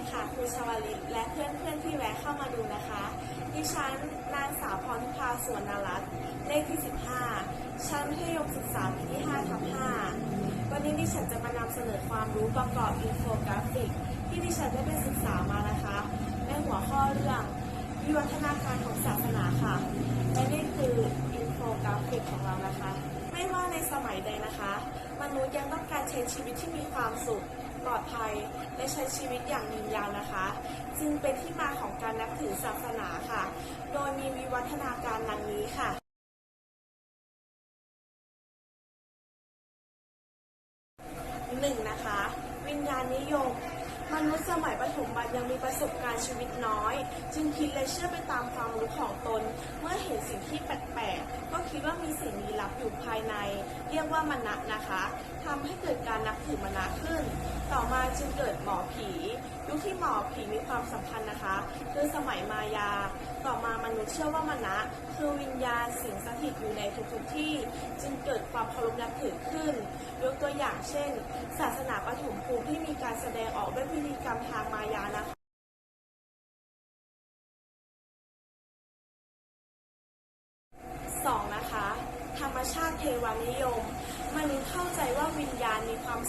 ดีค่ะครูชวลิตและเพื่อนเพื่อนๆที่แวะเข้ามาดูนะคะ ดิฉันนางสาวพรทิพาสวนนรัตน์เลขที่ 15 ชั้นมัธยมศึกษาปีที่5ทับ5วันนี้ดิฉันจะมานำเสนอความรู้ประกอบอินโฟกราฟิก ที่ดิฉันได้ไปศึกษามานะคะ ในหัวข้อเรื่องวิวัฒนาการของศาสนาค่ะ และนี่คืออินโฟกราฟิกของเรานะคะ ไม่ว่าในสมัยใดนะคะ มนุษย์ยังต้องการใช้ชีวิตที่มีความสุข ปลอดภัย และใช้ชีวิตอย่างยืนยาวนะคะ จึงเป็นที่มาของการนับถือศาสนาค่ะ โดยมีวิวัฒนาการดังนี้ค่ะหนึ่งนะคะ วิญญาณนิยม มนุษย์สมัยปฐมบันยังมีประสบการณ์ชีวิตน้อย จึงคิดและเชื่อไปตามความรู้ของตน เมื่อเห็นสิ่งที่แปลกๆก็คิดว่ามีสิ่งลี้ลับอยู่ภายใน เรียกว่ามณะนะคะทำให้เกิดการนับถือมณะขึ้น ต่อมาจึงเกิดหมอผียุคที่หมอผีมีความสำคัญนะคะ คือสมัยมายา ต่อมามนุษย์เชื่อว่ามณะคือวิญญาณสิงสถิตอยู่ในทุกๆที่ จึงเกิดความเคารพนับถือขึ้น ยกตัวอย่างเช่น ศาสนาปฐมภูมิที่มีการแสดงออกด้วยพิธีกรรมทางมายานะคะสองนะคะ ธรรมชาติเทวานิยม มนุษย์เข้าใจว่าวิญญาณมีความ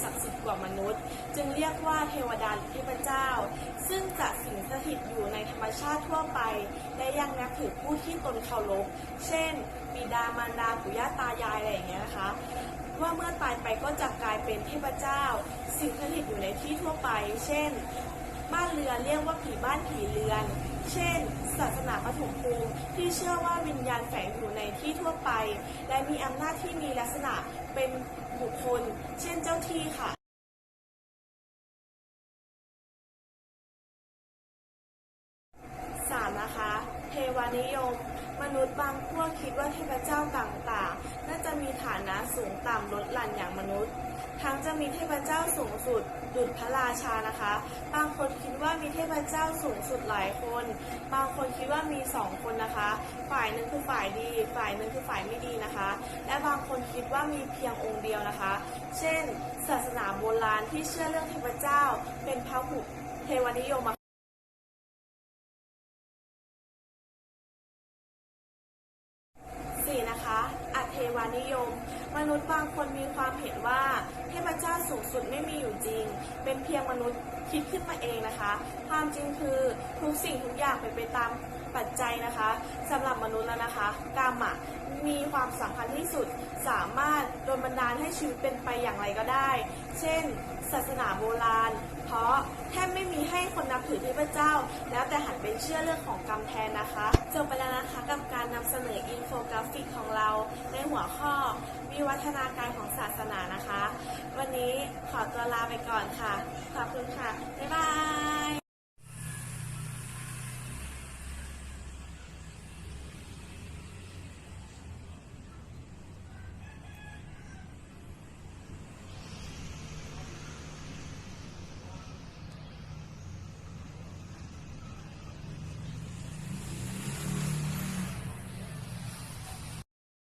จึงเรียกว่าเทวดาหรือเทพเจ้า ซึ่งจะสิงสถิตอยู่ในธรรมชาติทั่วไป และยังนับถือผู้ที่ตนเคารพ เช่น บิดามารดาปู่ย่าตายายอะไรอย่างเงี้ยนะคะ ว่าเมื่อตายไปก็จะกลายเป็นเทพเจ้า สิงสถิตอยู่ในที่ทั่วไป เช่น บ้านเรือนเรียกว่าผีบ้านผีเรือน เช่น ศาสนาปฐมภูมิที่เชื่อว่าวิญญาณแฝงอยู่ในที่ทั่วไป และมีอำนาจที่มีลักษณะเป็นบุคคล เช่นเจ้าที่ค่ะ วนิยม มนุษย์บางพวกคิดว่าเทพเจ้าต่างๆ น่าจะมีฐานะสูงต่ำลดหลั่นอย่างมนุษย์ ทั้งจะมีเทพเจ้าสูงสุดดุจพระราชานะคะ บางคนคิดว่ามีเทพเจ้าสูงสุดหลายคน บางคนคิดว่ามีสองคนนะคะ ฝ่ายหนึ่งคือฝ่ายดี ฝ่ายหนึ่งคือฝ่ายไม่ดีนะคะ และบางคนคิดว่ามีเพียงองค์เดียวนะคะ เช่น ศาสนาโบราณที่เชื่อเรื่องเทพเจ้าเป็นพระหุเทวนิยม วานิยม มนุษย์บางคนมีความเห็นว่าเทพเจ้าสูงสุดไม่มีอยู่จริง เป็นเพียงมนุษย์คิดขึ้นมาเองนะคะ ความจริงคือทุกสิ่งทุกอย่างเป็นไปตามปัจจัยนะคะสำหรับมนุษย์แล้วนะคะกรรมอะมีความสำคัญที่สุดสามารถโดนบันดาลให้ชีวิตเป็นไปอย่างไรก็ได้ เช่น ศาสนาโบราณ เพราะแทบไม่มีให้คนนับถือเทพเจ้า แล้วแต่หันไปเชื่อเรื่องของกรรมแทนนะคะ จบไปแล้วนะคะกับการนำเสนออินโฟกราฟิกของเรา ในหัวข้อวิวัฒนาการของศาสนานะคะ วันนี้ขอตัวลาไปก่อนค่ะ ขอบคุณค่ะ บ๊ายบาย